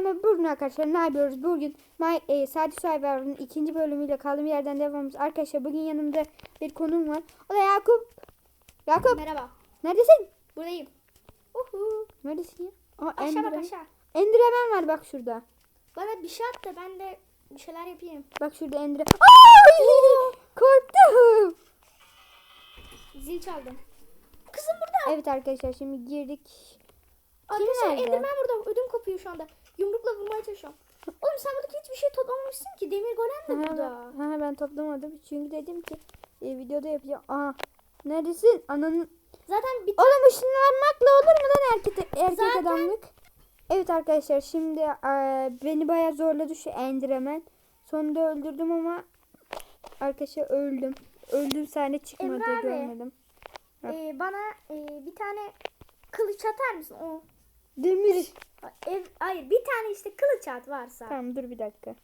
Merhaba bugün arkadaşlar ne yapıyoruz? Bugün My, e, Sadi Survivor'ın ikinci bölümüyle kaldığım yerden devamımız. Arkadaşlar bugün yanımda bir konuğum var. O da Yakup. Yakup Merhaba. neredesin? Buradayım. Uhu. Neredesin ya? Aa, Aşağı bak Enderman. aşağı. Enderman var bak şurada. Bana bir şey at da ben de bir şeyler yapayım. Bak şurada Enderman. Ay! Korktum. Zil çaldım. Kızım burada. Evet arkadaşlar şimdi girdik. Arkadaşlar nerede? Enderman burada. Ödüm kopuyor şu anda. Yumrukla vurmaya çalışıyorum. Oğlum sen buradaki hiçbir şey toplamamışsın ki. Demir golem de Ha, burada. ben, ha, ben toplamadım çünkü dedim ki e, videoda yapacağım. Aa, neredesin? Ananın Zaten bir Oğlum ışınlanmakla olur mu lan erkek, erkek Zaten- adamlık? Evet arkadaşlar şimdi e, beni bayağı zorladı şu Enderman. Sonunda öldürdüm ama arkadaşlar öldüm. Öldüm sahne çıkmadı Emre abi. görmedim. e, bana e, bir tane kılıç atar mısın? O Demir. ev hayır bir tane işte kılıç at varsa. Tamam dur bir dakika.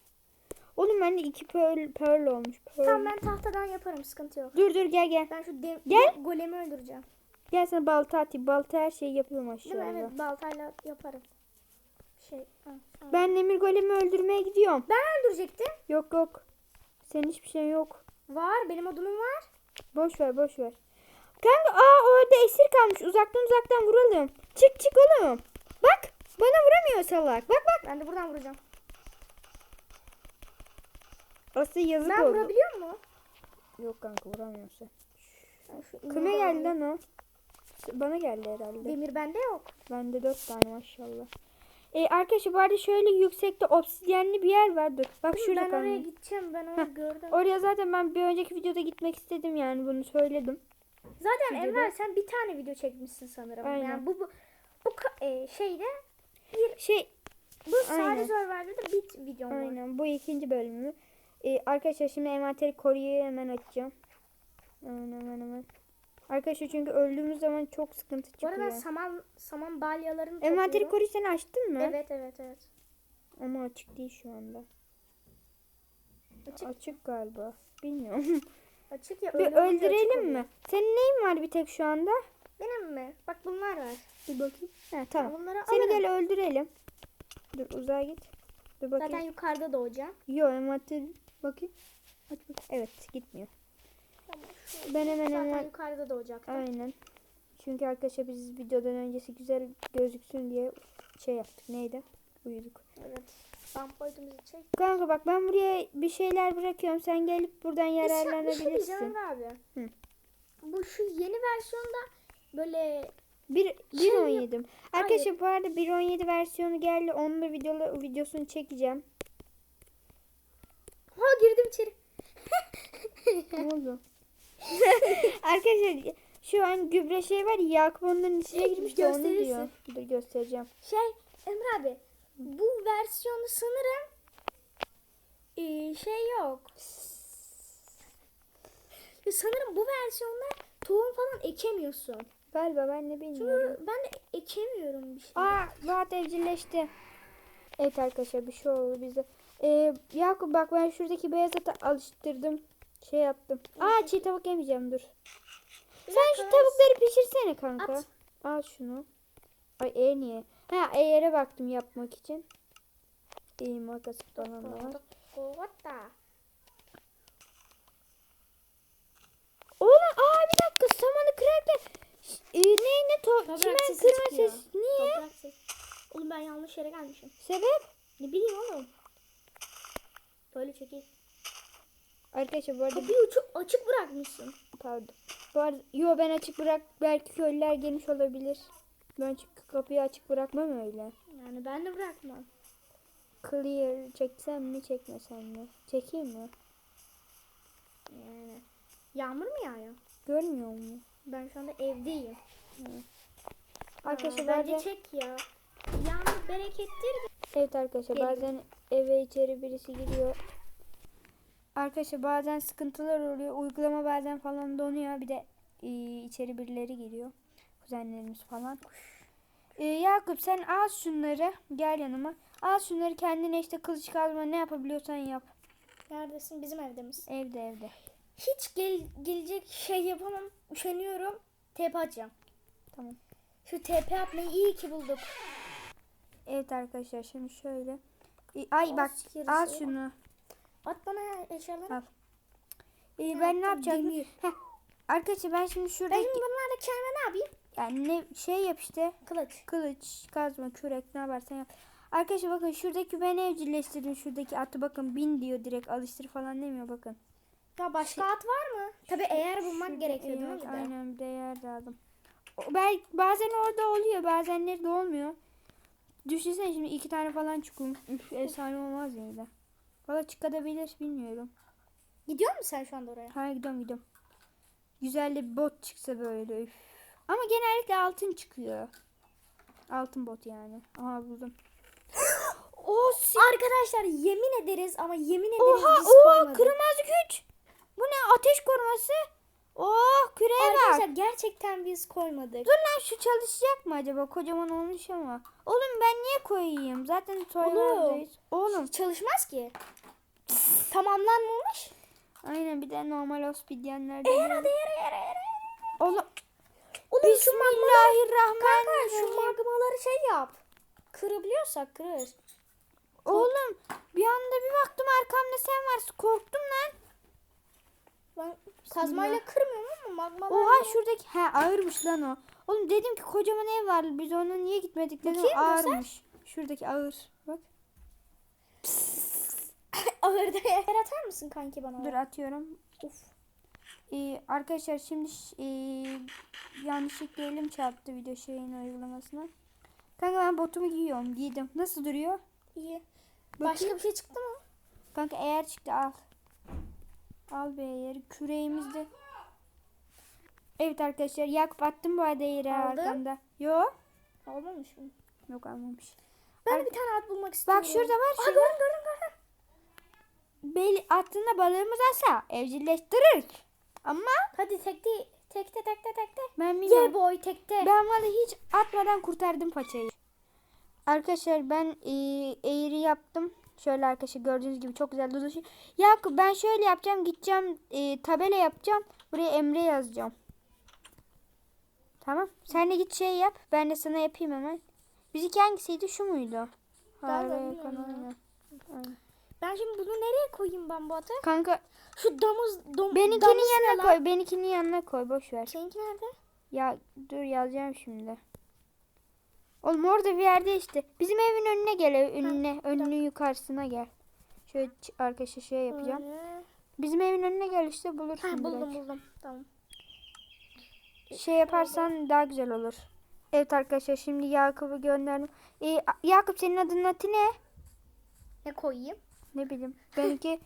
Oğlum bende iki pearl, pearl olmuş. Pearl. Tamam ben tahtadan yaparım sıkıntı yok. Dur dur gel gel. Ben şu de- Gel. golemi öldüreceğim. Gel sana balta atayım. Balta her şeyi yapıyorum Değil mi? aşağıda. Evet baltayla yaparım. Şey. Ha. Ben demir golemi öldürmeye gidiyorum. Ben öldürecektim. Yok yok. Senin hiçbir şeyin yok. Var. Benim odunum var. Boş ver boş ver. Kanka aa orada esir kalmış. Uzaktan uzaktan vuralım. Çık çık oğlum. Bak bana vuramıyor salak. Bak bak. Ben de buradan vuracağım. Aslında yazık Ben oldu. vurabiliyor mu? Yok kanka vuramıyorsun. Ben Kime geldi lan o? Bana geldi herhalde. Demir bende yok. Bende dört tane maşallah. E, arkadaşlar bu arada şöyle yüksekte obsidyenli bir yer var. Dur. Bak şurada ben oraya kanka. gideceğim. Ben onu Heh, gördüm. Oraya zaten ben bir önceki videoda gitmek istedim yani bunu söyledim. Zaten videoda- Enver sen bir tane video çekmişsin sanırım. Aynen. Yani bu bu, bu ka- e, şeyde Şey bu Aynen. Sari Survivor'da da bir videom var. Aynen bu ikinci bölümü. Ee, arkadaşlar şimdi envanteri koruyu hemen açacağım. Hemen hemen hemen. Arkadaşlar çünkü öldüğümüz zaman çok sıkıntı Bu çıkıyor. arada saman saman balyalarını envanteri koruyu sen açtın mı? Evet evet evet. Ama açık değil şu anda. Açık, Açık galiba. Bilmiyorum. açık ya. bir açık öldürelim oluyor. mi? Senin neyin var bir tek şu anda? Benim mi? Bak bunlar var. Bir bakayım. Ha, tamam. Bunları Seni alırım. gel öldürelim. Dur uzağa git. Dur bakayım. Zaten yukarıda doğacağım. Yo envanter bakayım. Aç bakayım. Evet gitmiyor. Tamam. şu- Ben hemen Zaten hemen yukarıda doğacaktım. Aynen. Çünkü arkadaşlar biz videodan öncesi güzel gözüksün diye şey yaptık. Neydi? Uyuduk. Evet. Ben boyutumuzu çek. Kanka bak ben buraya bir şeyler bırakıyorum. Sen gelip buradan Bir şey yararlanabilirsin. diyeceğim Emre abi. Hı. Bu şu yeni versiyonda böyle Bir, Şey 1.17. Arkadaşlar bu arada 1.17 versiyonu geldi. Onun da videolu, videosunu çekeceğim. ha girdim içeri. ne oldu? arkadaşlar şu an gübre şey var ya Yakup onların içine girmiş de onu diyor. Dur göstereceğim. Şey Emre abi bu versiyonu sanırım eee, şey yok. Sanırım bu versiyonda tohum falan ekemiyorsun. Galiba ben de bilmiyorum. Çünkü ben de ekemiyorum bir şey. Aa rahat evcilleşti. Evet arkadaşlar bir şey oldu bize. Ee, Yakup bak ben şuradaki beyaz ata alıştırdım. Şey yaptım. Aa çiğ tavuk yemeyeceğim dur. Sen şu tavukları pişirsene kanka. At. Al şunu. Ay e niye? Ha eğere baktım yapmak için. İyi makas falan da var. Oğlum aa bir dakika samanı kırarken Ş- e, ne ne to Toprak çimen sesi kırma çıkıyor. ses. Niye? Toprak ses. Oğlum ben yanlış yere gelmişim. Sebep? Ne bileyim oğlum. Böyle çekil. Arkadaşlar bu arada Kapıyı açık, açık bırakmışsın. Pardon. Bu arada, yo ben açık bırak. Belki köylüler gelmiş olabilir. Ben çünkü kapıyı açık bırakmam öyle. Yani ben de bırakmam. Clear çeksem mi çekmesem mi? Çekeyim mi? Yani. Yağmur mu yağıyor? Görmüyor mu? Ben şu anda evdeyim. Arkadaşlar Aa, bence çek ya. Yağmur berekettir. evet arkadaşlar Gelin. bazen eve içeri birisi giriyor. Arkadaşlar bazen sıkıntılar oluyor. Uygulama bazen falan donuyor. Bir de e, içeri birileri giriyor. Kuzenlerimiz falan. E, Yakup sen al şunları. Gel yanıma. Al şunları kendine işte kılıç kazma ne yapabiliyorsan yap. Neredesin? Bizim evde misin? Evde evde. Hiç gel, gelecek şey yapamam. Üşeniyorum. TP atacağım. Tamam. Şu TP atmayı iyi ki bulduk. Evet arkadaşlar şimdi şöyle. Ee, Ay bak al şunu. At bana eşyaları. Al. Ee, ben ne yapacağım? Arkadaşlar ben şimdi Ben şuradaki şimdi bunlarla kendime ne yapayım? yani ne şey yap işte. Kılıç. Kılıç, kazma, kürek ne yaparsan yap. Arkadaşlar bakın şuradaki ben evcilleştirdim. Şuradaki atı bakın bin diyor direkt alıştır falan demiyor bakın. Ya başka at var mı? Tabii eğer bulmak Şurada- gerekiyor değil mi? Aynen bir de yer de aldım. O- Ben, bazen orada oluyor bazenleri de olmuyor. Düşünsene şimdi iki tane falan çıkıyor. Üf, efsane olmaz yine. Valla çıkabilir bilmiyorum. Gidiyor musun sen şu anda oraya? Hayır gidiyorum gidiyorum. Güzel de bir bot çıksa böyle üf. Ama genellikle altın çıkıyor. Altın bot yani. Aha buldum. o Arkadaşlar yemin ederiz ama yemin ederiz Oha biz oha koymadık. kırmızı güç. Bu ne ateş koruması? Oh küreye Arkadaşlar bak. gerçekten biz koymadık. Dur lan şu çalışacak mı acaba? Kocaman olmuş ama. Oğlum ben niye koyayım? Zaten Survivor'dayız. Oğlum. Çalışmaz ki. Tamamlanmamış. Aynen bir de normal obsidyenler Eğer hadi yere yere yere. Oğlum. Oğlum Bismillahirrahmanirrahim. kanka şu magmaları şey yap. Kırabiliyorsak kırır. Oğlum bir anda bir baktım arkamda sen varsın. Korktum lan. Ben kazmayla kırmıyorum ama magmalar. Oha şuradaki he ağırmış lan o. Oğlum dedim ki kocaman ev var. Biz ona niye gitmedik dedim. Bakayım, ağırmış. Şuradaki ağır. Bak. Ahırda yer atar mısın kanki bana? Dur atıyorum. Uf. Ee, arkadaşlar şimdi ş- ee, yanlışlıkla elim çarptı video şeyin uygulamasına. Kanka ben botumu giyiyorum. Giydim. Nasıl duruyor? İyi. Bakayım. Başka bir şey çıktı mı? Kanka eğer çıktı al. Al be eğer. Küreğimizde. Evet arkadaşlar Yakup attım bu arada yere Aldın. arkamda. Yok. Olmamış mı? Yok almamış. Ben de bir tane at bulmak istiyorum. Bak şurada var. Aa Şurada. gördüm gördüm gördüm. Bel aslında balığımız olsa evcilleştirir. Ama Hadi tekte tekte tekte tekte. ben Ye bilmiyorum. boy tekte. Ben vallahi hiç atmadan kurtardım paçayı. Arkadaşlar ben e, eğri yaptım. Şöyle arkadaşlar gördüğünüz gibi çok güzel duruşu. Yakup ben şöyle yapacağım. Gideceğim e, tabela yapacağım. Buraya Emre yazacağım. Tamam. Sen de git şey yap. Ben de sana yapayım hemen. Bizimki hangisiydi? Şu muydu? Aynen. Aynen. Ben şimdi bunu nereye koyayım ben bu atı? Kanka Şu damız dom, benimkinin yanına lan? koy. Benimkinin yanına koy. Boş ver. Seninki nerede? Ya dur yazacağım şimdi. Oğlum orada bir yerde işte. Bizim evin önüne gel. Önüne, önünün yukarısına gel. Şöyle arkadaşlar şey yapacağım. Öyle. Bizim evin önüne gel işte bulursun. Ha, buldum direkt. buldum. Tamam. Şey yaparsan daha güzel olur. Evet arkadaşlar şimdi Yakup'u gönderdim. Ee, Yakup senin adının adı ne? Ne koyayım? Ne bileyim. Benimki.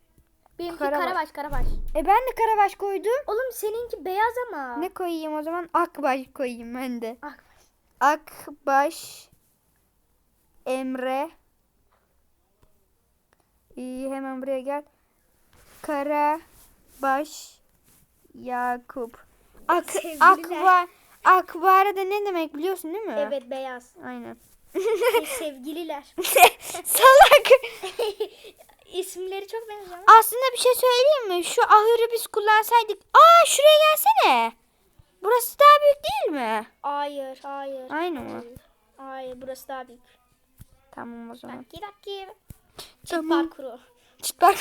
Benimki Karabaş. karabaş karabaş. e ben de Karabaş koydum. Oğlum seninki beyaz ama. Ne koyayım o zaman? Akbaş koyayım ben de. Akbaş. Akbaş Emre İyi hemen buraya gel. Karabaş Yakup. Ak Sevgililer. akba akbara da ne demek biliyorsun değil mi? Evet beyaz. Aynen. Şey, Sevgililer. Salak. İsimleri çok benziyor. Aslında bir şey söyleyeyim mi? Şu ahırı biz kullansaydık. Aa şuraya gelsene. Burası daha büyük değil mi? Hayır, hayır. Aynı mı? Hayır. Burası daha büyük. Tamam o zaman. Dakiki dakiki. Çift Tamam. parkuru. Çıplak.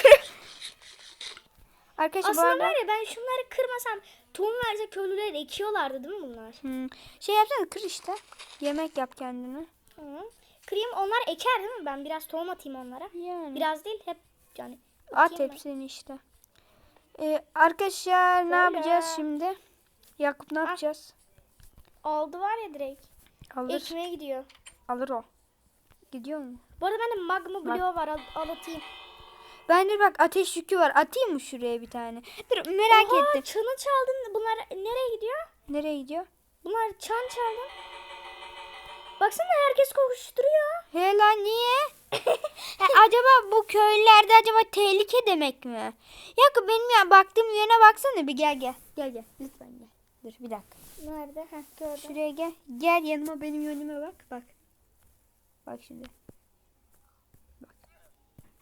Arkadaşlar bu Aslında arada var ya ben şunları kırmasam tohum verecek köylüler ekiyorlardı değil mi bunlar? Hmm, şey yapsana kır işte. Yemek yap kendine. Hı. Kırayım onlar eker değil mi? Ben biraz tohum atayım onlara. Yani. Biraz değil hep yani. At atayım ben. hepsini işte. Ee, arkadaşlar ne Böyle. yapacağız şimdi? Yakup ne yapacağız? Aldı var ya direkt. Alır. Ekmeğe gidiyor. Alır o. Gidiyor mu? Bu arada bende magma bloğu var al, al atayım. Bende bak ateş yükü var. Atayım mı şuraya bir tane? Dur merak Oha, ettim. çanı çaldın. Bunlar nereye gidiyor? Nereye gidiyor? Bunlar çan çaldı. Baksana herkes koşturuyor. He lan niye? Ha, acaba bu köylerde acaba tehlike demek mi? Yakup benim ya baktığım yöne baksana bir gel gel. Gel gel lütfen gel. Dur bir dakika. Nerede? Heh gördüm. Şuraya gel. Gel yanıma benim yönüme bak. Bak. Bak şimdi. Bak.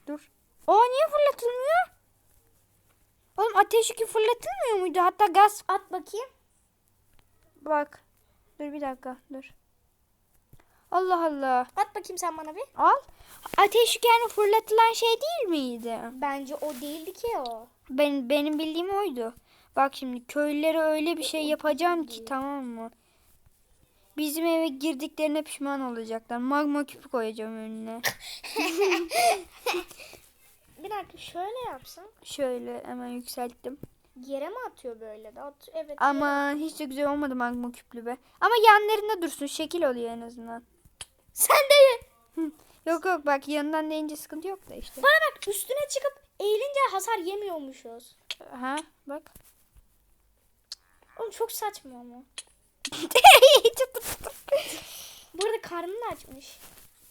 Dur. O niye fırlatılmıyor? Oğlum ateş yükü fırlatılmıyor muydu? Hatta gaz. At bakayım. Bak. Dur bir dakika. Dur. Allah Allah. At bakayım sen bana bir. Al. Ateş yükeni fırlatılan şey değil miydi? Bence o değildi ki o. Ben benim bildiğim oydu. Bak şimdi köylülere öyle bir şey yapacağım ki tamam mı? Bizim eve girdiklerine pişman olacaklar. Magma küpü koyacağım önüne. Bir dakika şöyle yapsam. Şöyle hemen yükselttim. Yere mi atıyor böyle de? At, evet. Ama hiç de güzel olmadı magma küplü be. Ama yanlarında dursun. Şekil oluyor en azından. Sen de ye. Yok yok bak yanından deyince sıkıntı yok da işte. Bana bak üstüne çıkıp eğilince hasar yemiyormuşuz. Ha bak. Oğlum çok saçma ama. Bu arada karnını açmış.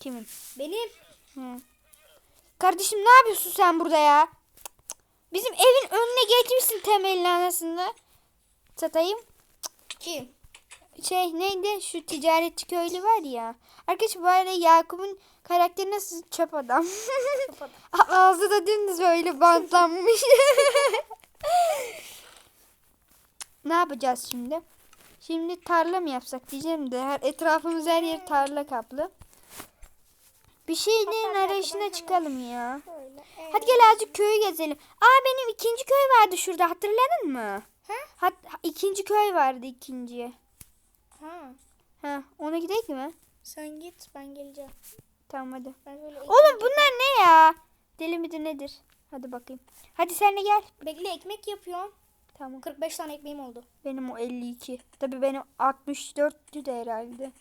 Kimin? Benim. Hı. Kardeşim ne yapıyorsun sen burada ya? Bizim evin önüne geçmişsin temelin anasını. Satayım. Kim? Şey neydi şu ticaretçi köylü var ya. Arkadaşlar bu arada Yakup'un karakteri nasıl çöp adam. Kapat. Ağzı da dümdüz böyle bantlanmış. ne yapacağız şimdi? Şimdi tarla mı yapsak diyeceğim de her etrafımız her yer tarla kaplı. Bir şeylerin arayışına çıkalım ya. Hadi gel azıcık köyü gezelim. Aa benim ikinci köy vardı şurada hatırladın mı? Ha? Hat ikinci köy vardı ikinci. Ha. Ha ona gidelim mi? Sen git ben geleceğim. Tamam hadi. Oğlum bunlar ne ya? Deli midir nedir? Hadi bakayım. Hadi sen de gel. Bekle ekmek yapıyorum. Tamam. 45 tane ekmeğim oldu. Benim o 52. Tabii benim 64'tü de herhalde.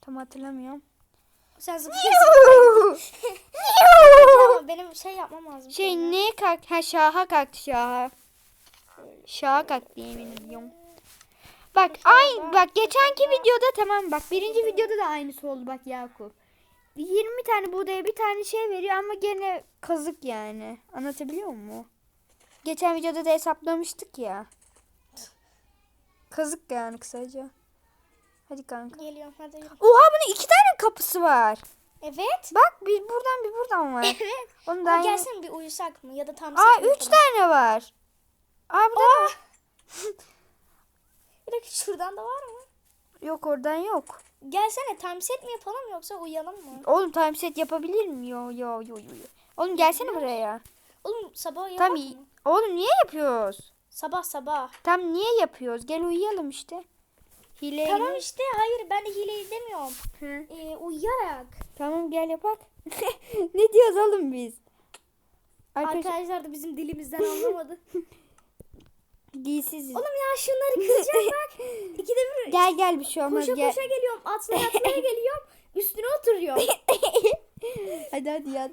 Tam hatırlamıyorum. Sen zıplıyorsun. Ama benim şey yapmam lazım. şey sonra. neye kalk? Ha şaha kalktı şaha. Şaha kalktı yemin ediyorum. Bak aynı bak geçenki videoda tamam bak birinci videoda da aynısı oldu bak Yakup. 20 tane buğdaya bir tane şey veriyor ama gene kazık yani. Anlatabiliyor muyum? Geçen videoda da hesaplamıştık ya. Kazık yani kısaca. Hadi kanka. Geliyorum hadi. Oha bunun iki tane kapısı var. Evet. Bak bir buradan bir buradan var. Evet. Onu Aa, daha gelsin bir uyusak mı ya da tam Aa üç tane var. Aa burada da var. Bir dakika şuradan da var mı? Yok oradan yok. Gelsene time set mi yapalım yoksa uyuyalım mı? Oğlum time set yapabilir mi? Yo yo yo yo. Oğlum gelsene buraya. Oğlum sabah Tam yapalım iyi. Oğlum niye yapıyoruz? Sabah sabah. Tam niye yapıyoruz? Gel uyuyalım işte. Hile Tamam işte hayır ben de hile demiyorum. Hı. Ee, uyuyarak. Tamam gel yapak. ne diyoruz oğlum biz? Arkadaşlar Arkadaşlar da bizim dilimizden anlamadı. giysiziz. Oğlum ya şunları kıracağım bak. İkide bir Gel gel bir şey olmaz koşa gel. koşa geliyorum. Atlaya atlaya geliyorum. Üstüne oturuyorum. hadi hadi yat.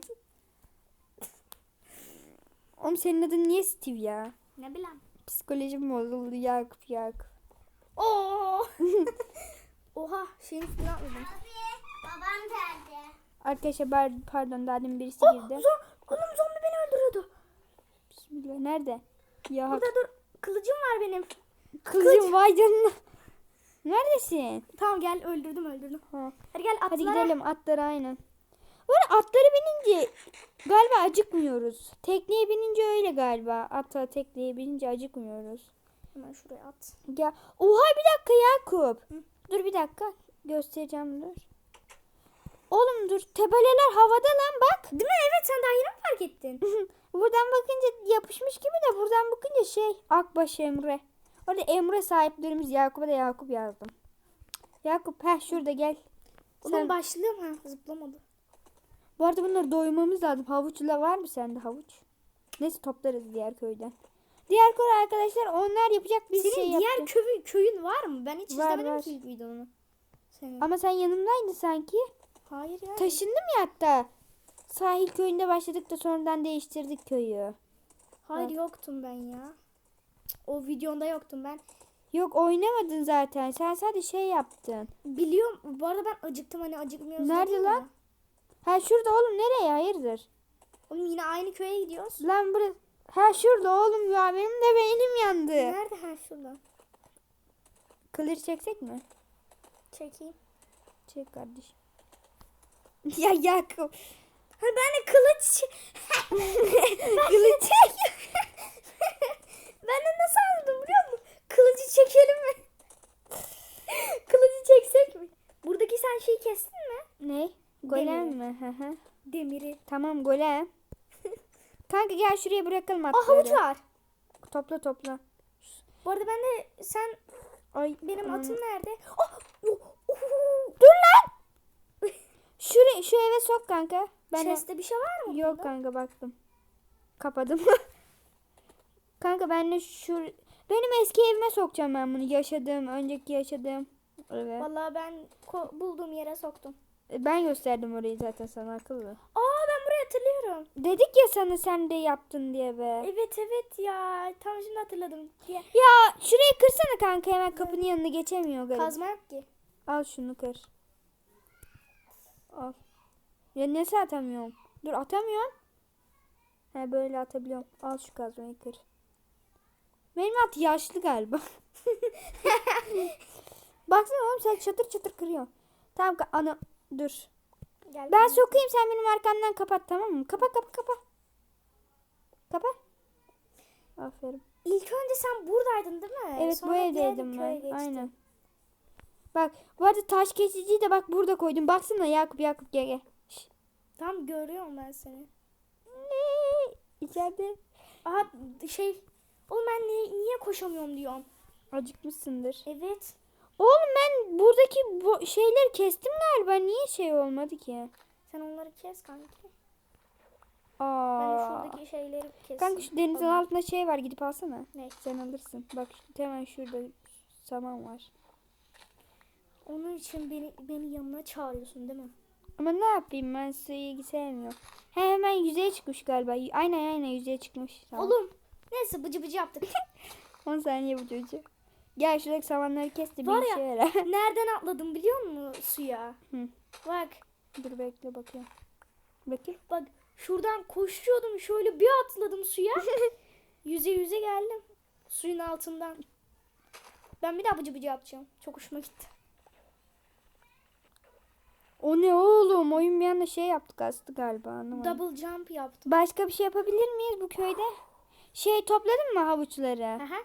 Oğlum senin adın niye Steve ya? ne bileyim. Psikolojim bozuldu Yakup Yakup. Oo. Oha şeyin üstüne atladım. Babam geldi. Arkadaşlar bar- pardon daha demin birisi Oh, girdi. zom oğlum zombi beni öldürüyordu. Bismillah nerede? Ya Burada dur. Kılıcım var benim. kızım vay canına. Neredesin? Tamam gel öldürdüm öldürdüm. Ha. Hadi gel atlara. Hadi gidelim atlara aynen. Arada atları binince galiba acıkmıyoruz. Tekneye binince öyle galiba. Ata tekneye binince acıkmıyoruz. Hemen şuraya at. Ya oha bir dakika Yakup. Dur bir dakika göstereceğim dur. Oğlum dur tepeleler havada lan bak. Değil mi? Evet sen daha yeni mi fark ettin? buradan bakınca yapışmış gibi de buradan bakınca şey Akbaş Emre. Orada Emre sahiplerimiz Yakup'a da Yakup yazdım. Yakup ha şurada gel. Oğlum Sen- başlıyorum ha zıplamadı. Bu arada bunları doymamız lazım. Havuçla var mı sende havuç? Neyse toplarız diğer köyden. Diğer köy arkadaşlar onlar yapacak biz Senin şey diğer yapacağız. köyün, köyün var mı? Ben hiç Var, izlemedim var. ki ilk videonu. Senin. Ama sen yanımdaydın sanki. Hayır ya. Taşındım ya hatta. Sahil köyünde başladık da sonradan değiştirdik köyü. Hayır yoktum ben ya. O videonda yoktum ben. Yok oynamadın zaten. Sen sadece şey yaptın. Biliyorum. Bu arada ben acıktım hani acıkmıyoruz. Nerede lan? ya. Ha şurada oğlum nereye hayırdır? Oğlum yine aynı köye gidiyoruz. Lan burası. Ha şurada oğlum ya benim de beynim yandı. Nerede ha şurada? Kılıç çeksek mi? Çekeyim. Çek kardeşim. ya Yakup. Ha ben de kılıç Kılıç çek. ben de nasıl anladım biliyor musun? Kılıcı çekelim mi? Kılıcı çeksek mi? Buradaki sen şeyi kestin mi? Ne? Golem mi? Hı hı. Demiri. tamam golem. kanka gel şuraya bırakalım Aa atları. havuç var. Topla topla. Bu arada ben de sen Ay benim hmm. atım nerede? Oh, oh, oh. Dur lan. Şuraya, şu eve sok kanka. Ben de- Chest'te bir şey var mı? Yok bunda? kanka baktım. Kapadım. kanka ben de şu benim eski evime sokacağım ben bunu. Yaşadığım, önceki yaşadığım. Evet. Vallahi ben bulduğum yere soktum. Ben gösterdim orayı zaten sana akıllı. Aa ben burayı hatırlıyorum. Dedik ya sana sen de yaptın diye be. Evet evet ya. Tam şimdi hatırladım. Ya, Ya şurayı kırsana kanka hemen kapının yanına geçemiyor garip. kazma yok ki. Al şunu kır. Al. Ya nasıl atamıyorum? Dur atamıyorum. He böyle atabiliyorum. Al şu kazmayı kır. Benim at yaşlı galiba. Baksana oğlum sen çatır çatır kırıyorsun. Tamam ana dur. Gel. Ben sokayım sen benim arkamdan kapat tamam mı? Kapa kapa kapa. Kapa. Aferin. İlk önce sen buradaydın değil mi? Evet Sonra bu evdeydim ben. köye geçtin. Aynen. Bak bu arada taş kesiciyi de bak burada koydum. Baksana Yakup Yakup gel gel. Şş. Tam görüyorum ben seni. Ne? İçeride. Aha şey. Oğlum ben niye, niye koşamıyorum diyorum. Acıkmışsındır. Evet. Oğlum ben buradaki bu şeyleri kestim galiba. Niye şey olmadı ki? Sen onları kes kanki. Ben Aa. şuradaki şeyleri kes. Kanka şu denizin altında şey var gidip alsana. Ne? Sen alırsın. Bak hemen şurada saman var. Onun için beni beni yanına çağırıyorsun değil mi? Ama ne yapayım ben suyu sevmiyorum. He hemen yüzeye çıkmış galiba. Aynen aynen yüzeye çıkmış. Tamam. Oğlum. Neyse bıcı bıcı yaptık. 10 saniye bu çocuğu. Gel şuradaki samanları kes de bir işe ya- yarar. Nereden atladım biliyor musun suya? Hı. Bak. Dur bekle bakayım. Bakayım. Bak şuradan koşuyordum şöyle bir atladım suya. yüze yüze geldim. Suyun altından. Ben bir daha bıcı bıcı yapacağım. Çok hoşuma gitti. O ne oğlum? Oyun bir anda şey yaptık aslında galiba anlamadım. Double jump yaptım. Başka bir şey yapabilir miyiz bu köyde? Şey topladın mı havuçları? Aha.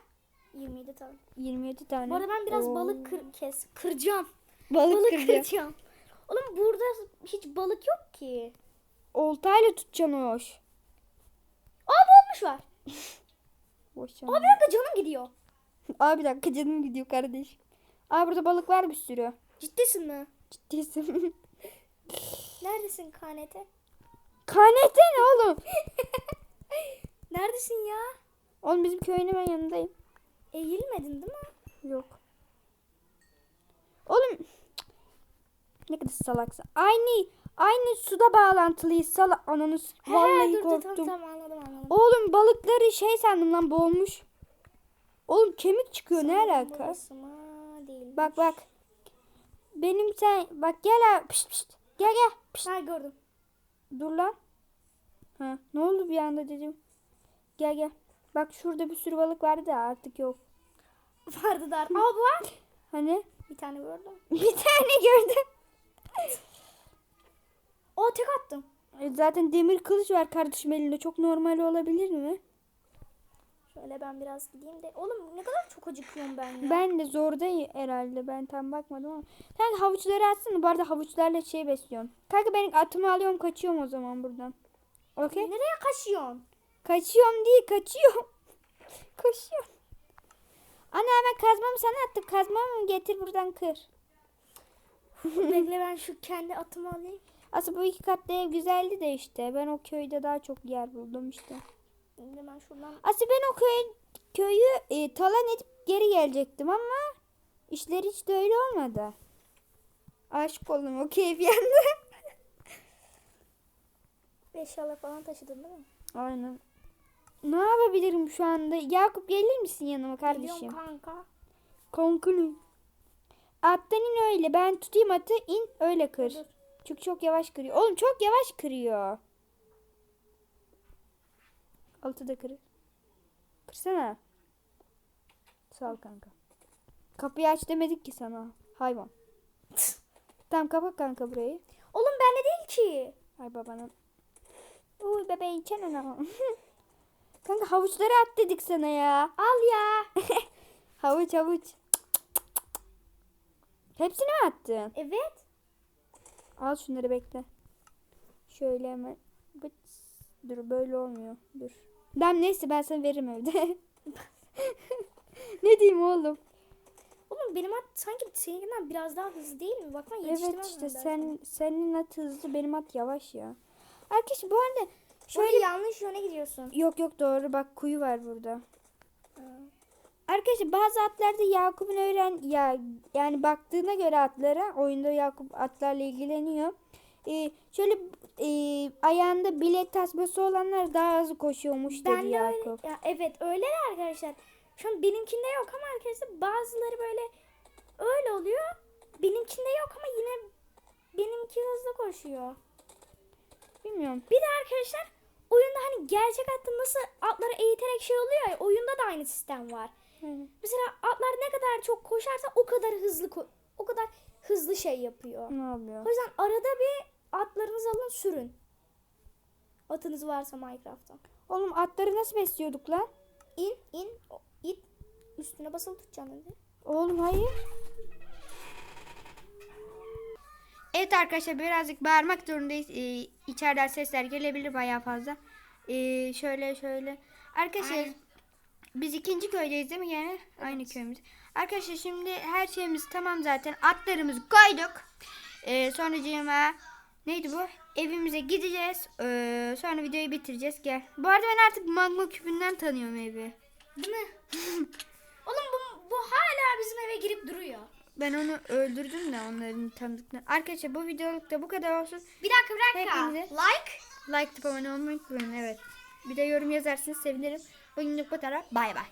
27 tane. 27 tane. Bu arada ben biraz Oo. balık kır kes. Kıracağım. balık, Balık kıracağım. kıracağım. Oğlum burada hiç balık yok ki. Oltayla tutacaksın hoş. Aa boğulmuş var. Boş Aa bir dakika canım gidiyor. Abi bir dakika canım gidiyor kardeş. Aa burada balık var bir sürü. Ciddisin mi? Ciddisin. Neredesin kanete? Kanete ne oğlum? Neredesin ya? Oğlum bizim köyün hemen yanındayım. Eğilmedin değil mi? Yok. Oğlum ne kadar salaksın. Aynı aynı suda bağlantılıyız salak ananı. s- He, Vallahi dur, dur, korktum. tamam tamam anladım anladım. Oğlum balıkları şey sandım lan boğulmuş. Oğlum kemik çıkıyor ne Sanırım alaka? Bak bak. Benim sen bak gel ha. Pişt pişt. Gel gel. Pişt. Ha gördüm. Dur lan. Ha, ne oldu bir anda dedim. Gel gel. Bak şurada bir sürü balık vardı da artık yok. Vardı da. Aa bu var. Hani? Bir tane gördüm. Bir tane gördüm. O tek attım. E, Zaten demir kılıç var kardeşim elinde. Çok normal olabilir mi? Şöyle ben biraz gideyim de. Oğlum ne kadar çok acıkıyorum ben ya. Ben de zorda herhalde. Ben tam bakmadım ama. Kanka havuçları atsana. Bu arada havuçlarla şey besliyorum. Kanka ben atımı alıyorum kaçıyorum o zaman buradan. Okey? Nereye kaçıyorsun? Kaçıyorum değil kaçıyorum. Koşuyorum. Ana ben kazmamı sana attım. Kazmamı getir buradan kır. Bekle ben şu kendi atımı alayım. Aslında bu iki katlı ev güzeldi de işte. Ben o köyde daha çok yer buldum işte. Şimdi ben şuradan. Aslında ben o köy, köyü e, talan edip geri gelecektim ama işler hiç de öyle olmadı. Aşık oldum o keyif yandı. Eşyalar falan taşıdın değil mi? Aynen. Ne yapabilirim şu anda? Yakup gelir misin yanıma kardeşim? Geliyorum kanka. Konkunu. Attan in öyle. Ben tutayım atı in öyle kır. Dur. Çünkü çok yavaş kırıyor. Oğlum çok yavaş kırıyor. Altı da kırır. Kırsana. Sağ ol kanka. Kapıyı aç demedik ki sana. Hayvan. tamam kapat kanka burayı. Oğlum bende değil ki. Ay babanın. Uy bebeğin çenene. havuçları at dedik sana ya. Al ya. Havuç havuç. Hepsini mi attın? Evet. Al şunları bekle. Şöyle hemen. Bıt. Dur böyle olmuyor. Dur. Tamam neyse ben sana veririm evde. ne diyeyim oğlum? Oğlum benim at sanki seninkinden biraz daha hızlı değil mi? Bakma yetiştiremem Evet işte ben sen senin at hızlı benim at yavaş ya. Arkadaşlar bu arada Şöyle şöyle yanlış yöne gidiyorsun. yok yok doğru bak kuyu var burada. Arkadaşlar bazı atlarda Yakup'un öğren ya yani baktığına göre atlara oyunda Yakup atlarla ilgileniyor. Ee, şöyle e, ayağında bilet tasması olanlar daha hızlı koşuyormuş dedi Ben de Yakup. öyle. Ya evet öyle arkadaşlar. Şu an benimkinde yok ama arkadaşlar bazıları böyle öyle oluyor. Benimkinde yok ama yine benimki hızlı koşuyor. Bilmiyorum. Bir de arkadaşlar oyunda hani gerçek hayatta nasıl atları eğiterek şey oluyor ya oyunda da aynı sistem var. Yani Mesela atlar ne kadar çok koşarsa o kadar hızlı o kadar hızlı şey yapıyor. ne oluyor? O yüzden arada bir atlarınızı alın sürün. Atınız varsa Minecraft'ta. Oğlum atları nasıl besliyorduk lan? İn in it üstüne basılı tutacaksın hadi. Oğlum hayır. Evet arkadaşlar birazcık bağırmak zorundayız. Ee, içeriden sesler gelebilir bayağı fazla. Ee, şöyle şöyle. Arkadaşlar biz ikinci köydeyiz değil mi yani? Aynı köyümüz. Arkadaşlar şimdi her şeyimiz tamam zaten. Atlarımızı koyduk. Ee, sonracığıma neydi bu? Evimize gideceğiz. Ee, sonra videoyu bitireceğiz. Gel. Bu arada ben artık magma küpünden tanıyorum evi. Değil mi? Oğlum bu, bu hala bizim eve girip duruyor. Ben onu öldürdüm de onların tanıdıklarını. Arkadaşlar bu videoluk da bu kadar olsun. Bir dakika bir dakika. Hepinize- Like. Like tıp abone olmayı unutmayın. Evet. Bir de yorum yazarsınız sevinirim. Bugünlük bu kadar. Bay bay.